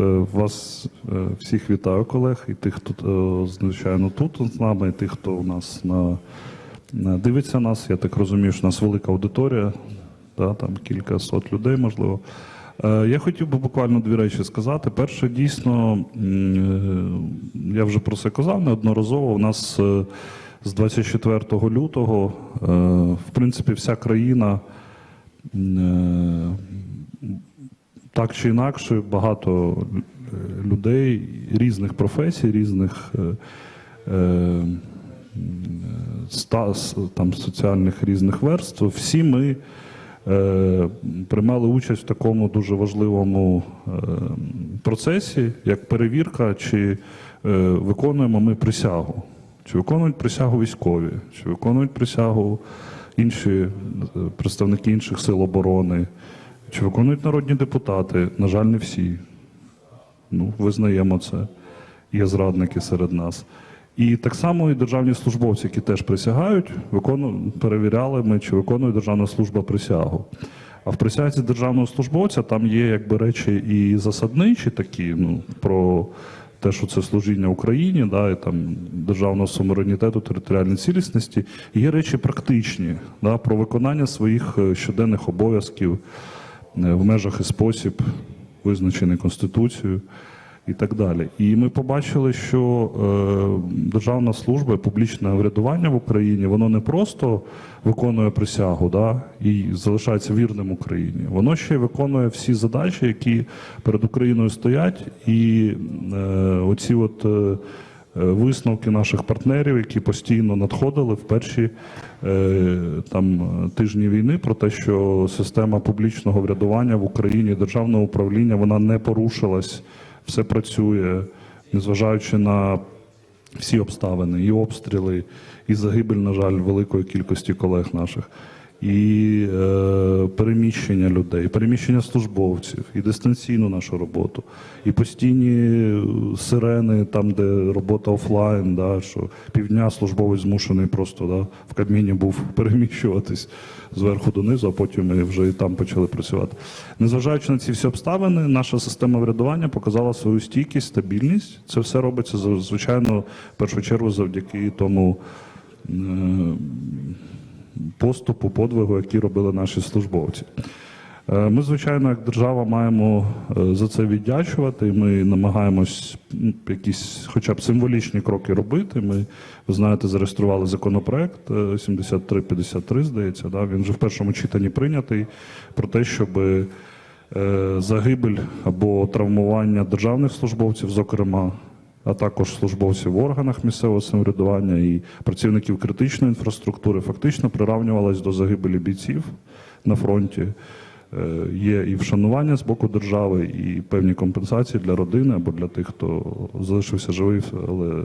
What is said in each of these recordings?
Е, Вас е, всіх вітаю, колег, і тих, хто, е, звичайно, тут з нами, і тих, хто у нас на, дивиться нас. Я так розумію, що у нас велика аудиторія, да, там кілька сот людей, можливо. Я хотів би буквально дві речі сказати. Перше, дійсно, я вже про це казав неодноразово. У нас з 24 лютого, в принципі, вся країна. Е, так чи інакше, багато е, людей різних професій, різних е, е, ста, там, соціальних різних верств, всі ми е, приймали участь в такому дуже важливому е, процесі, як перевірка, чи е, виконуємо ми присягу, чи виконують присягу військові, чи виконують присягу інші е, представники інших сил оборони. Чи виконують народні депутати? На жаль, не всі. Ну, визнаємо це. Є зрадники серед нас. І так само і державні службовці, які теж присягають, викону... перевіряли ми, чи виконує Державна служба присягу. А в присязі державного службовця там є якби речі і засадничі такі, ну, про те, що це служіння Україні, да, і там державного суверенітету, територіальної цілісності. Є речі практичні, да, про виконання своїх е, щоденних обов'язків в межах і спосіб, визначений Конституцією і так далі. І ми побачили, що е, державна служба, публічне врядування в Україні, воно не просто виконує присягу да, і залишається вірним Україні. Воно ще й виконує всі задачі, які перед Україною стоять, і е, оці от. Е, е, Висновки наших партнерів, які постійно надходили в перші е, там тижні війни, про те, що система публічного врядування в Україні, державного управління, вона не порушилась, все працює, незважаючи на всі обставини, і обстріли, і загибель, на жаль, великої кількості колег наших, і е, переміщення людей, і переміщення службовців, і дистанційну нашу роботу, і постійні е, сирени, там, де робота офлайн, да, що півдня службовець змушений просто да, в Кабміні був переміщуватись зверху донизу, а потім ми вже і там почали працювати. Незважаючи на ці всі обставини, наша система врядування показала свою стійкість, стабільність. Це все робиться звичайно в першу чергу завдяки тому. е, поступу, подвигу, які робили наші службовці. Е, Ми, звичайно, як держава маємо е, за це віддячувати. Ми намагаємось якісь, хоча б символічні кроки робити. Ми, ви знаєте, зареєстрували законопроект е, 7353, здається. Да? Він вже в першому читанні прийнятий про те, щоб е, загибель або травмування державних службовців, зокрема, а також службовців в органах місцевого самоврядування і працівників критичної інфраструктури, фактично приравнювалась до загибелі бійців на фронті. Е, Є і вшанування з боку держави, і певні компенсації для родини або для тих, хто залишився живий, але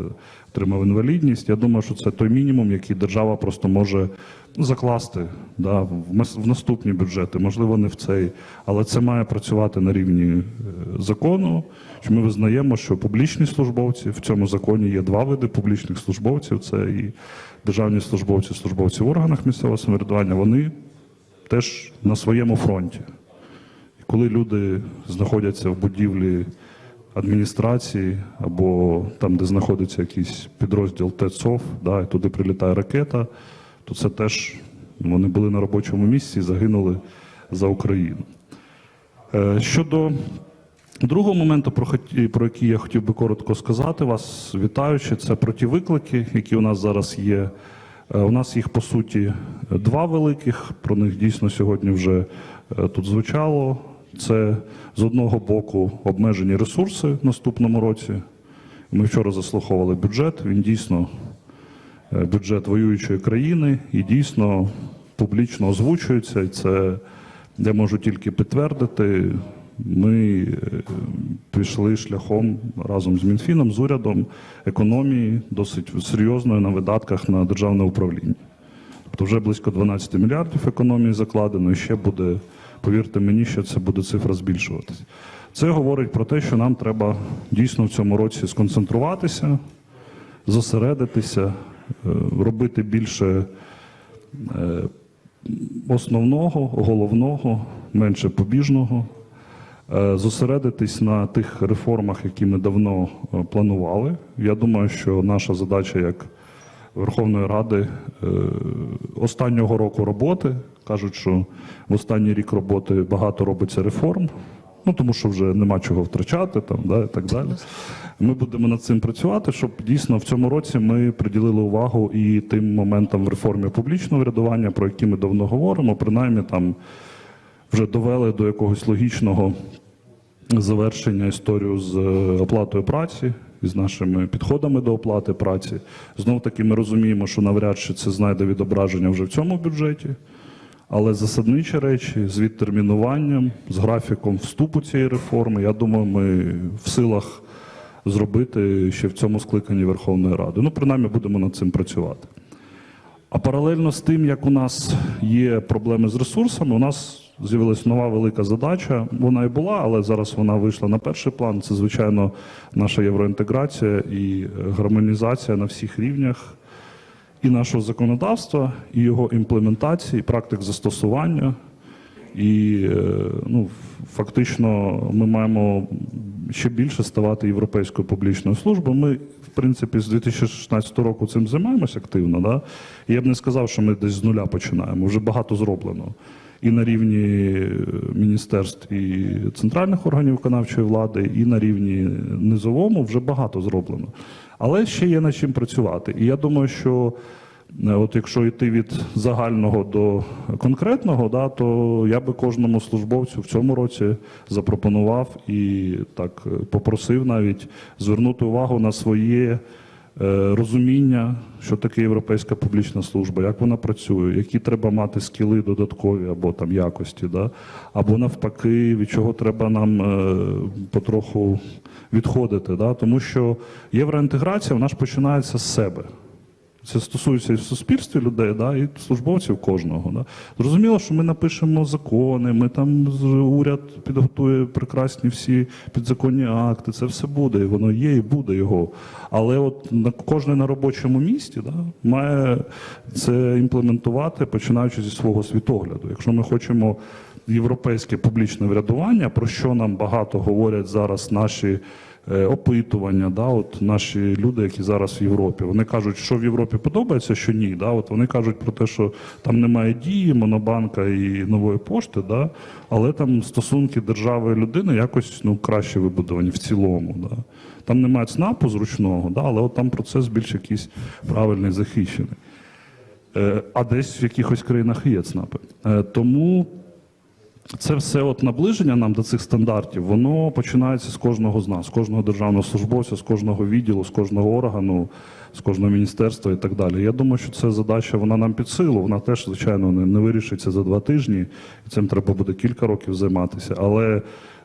отримав інвалідність. Я думаю, що це той мінімум, який держава просто може закласти да, в наступні бюджети, можливо, не в цей, але це має працювати на рівні е, закону. Що ми визнаємо, що публічні службовці в цьому законі є два види публічних службовців: це і державні службовці, службовці в органах місцевого самоврядування. Вони теж на своєму фронті. І коли люди знаходяться в будівлі адміністрації або там, де знаходиться якийсь підрозділ ТЕЦОВ, да, і туди прилітає ракета, то це теж вони були на робочому місці і загинули за Україну. Е, Щодо другого моменту, про який я хотів би коротко сказати вас, вітаючи, це про ті виклики, які у нас зараз є. Е, У нас їх по суті два великих. Про них дійсно сьогодні вже е, тут звучало. Це з одного боку обмежені ресурси в наступному році. Ми вчора заслуховували бюджет. Він дійсно е, бюджет воюючої країни і дійсно публічно озвучується. Це я можу тільки підтвердити. Ми е, пішли шляхом разом з Мінфіном, з урядом економії досить серйозної на видатках на державне управління. Тобто вже близько 12 мільярдів економії закладено, і ще буде, повірте мені, що це буде цифра збільшуватися. Це говорить про те, що нам треба дійсно в цьому році сконцентруватися, зосередитися, е, робити більше е, основного, головного, менше побіжного. Е, зосередитись на тих реформах, які ми давно е, планували. Я думаю, що наша задача як Верховної Ради е, останнього року роботи кажуть, що в останній рік роботи багато робиться реформ. Ну тому що вже нема чого втрачати, там да і так далі. Ми будемо над цим працювати, щоб дійсно в цьому році ми приділили увагу і тим моментам в реформі публічного врядування, про які ми давно говоримо, принаймні там вже довели до якогось логічного завершення історію з е, оплатою праці і з нашими підходами до оплати праці. Знов таки ми розуміємо, що навряд чи це знайде відображення вже в цьому бюджеті. Але засадничі речі з відтермінуванням, з графіком вступу цієї реформи, я думаю, ми в силах зробити ще в цьому скликанні Верховної Ради. Ну, принаймні, будемо над цим працювати. А паралельно з тим, як у нас є проблеми з ресурсами, у нас з'явилася нова велика задача. Вона і була, але зараз вона вийшла на перший план. Це, звичайно, наша євроінтеграція і е, гармонізація на всіх рівнях і нашого законодавства, і його імплементації, і практик застосування. І е, ну, фактично ми маємо ще більше ставати європейською публічною службою. Ми, в принципі, з 2016 року цим займаємося активно. Да? І я б не сказав, що ми десь з нуля починаємо. Вже багато зроблено. І на рівні е, міністерств і центральних органів виконавчої влади, і на рівні низовому вже багато зроблено. Але ще є над чим працювати. І я думаю, що Е, От якщо йти від загального до конкретного, да, то я би кожному службовцю в цьому році запропонував і так е, попросив навіть звернути увагу на своє розуміння, що таке європейська публічна служба, як вона працює, які треба мати скіли додаткові або там якості, да, або навпаки, від чого треба нам е, потроху відходити. Да, тому що євроінтеграція вона ж починається з себе. Це стосується і в суспільстві людей, да, і службовців кожного. Да. Зрозуміло, що ми напишемо закони, ми там уряд підготує прекрасні всі підзаконні акти. Це все буде, і воно є, і буде його. Але от на кожен на робочому місці да, має це імплементувати, починаючи зі свого світогляду. Якщо ми хочемо європейське публічне врядування, про що нам багато говорять зараз наші опитування, да, от наші люди, які зараз в Європі, вони кажуть, що в Європі подобається, що ні. Да, от вони кажуть про те, що там немає дії, монобанка і нової пошти, да, але там стосунки держави і людини якось ну, краще вибудовані в цілому. Да. Там немає ЦНАПу зручного, да, але от там процес більш якийсь правильний, захищений. Е, А десь в якихось країнах є ЦНАПи. Е, Тому це все от наближення нам до цих стандартів, воно починається з кожного з нас, з кожного державного службовця, з кожного відділу, з кожного органу, з кожного міністерства і так далі. Я думаю, що ця задача вона нам під силу. Вона теж, звичайно, не, не вирішиться за два тижні. І цим треба буде кілька років займатися. Але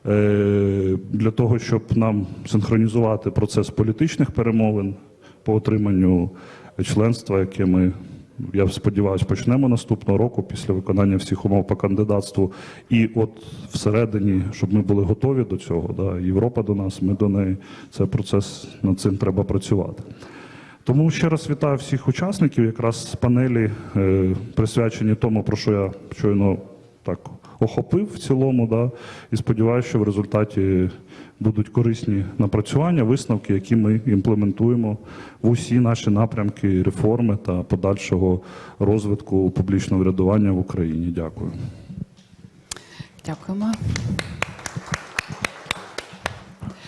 е, для того, щоб нам синхронізувати процес політичних перемовин по отриманню членства, яке ми я сподіваюся, почнемо наступного року після виконання всіх умов по кандидатству. І от всередині, щоб ми були готові до цього, да, Європа до нас, ми до неї. Це процес над цим треба працювати. Тому ще раз вітаю всіх учасників, якраз з панелі е, присвячені тому, про що я щойно так охопив в цілому. Да, і сподіваюся, що в результаті будуть корисні напрацювання, висновки, які ми імплементуємо в усі наші напрямки реформи та подальшого розвитку публічного врядування в Україні. Дякую. Дякуємо.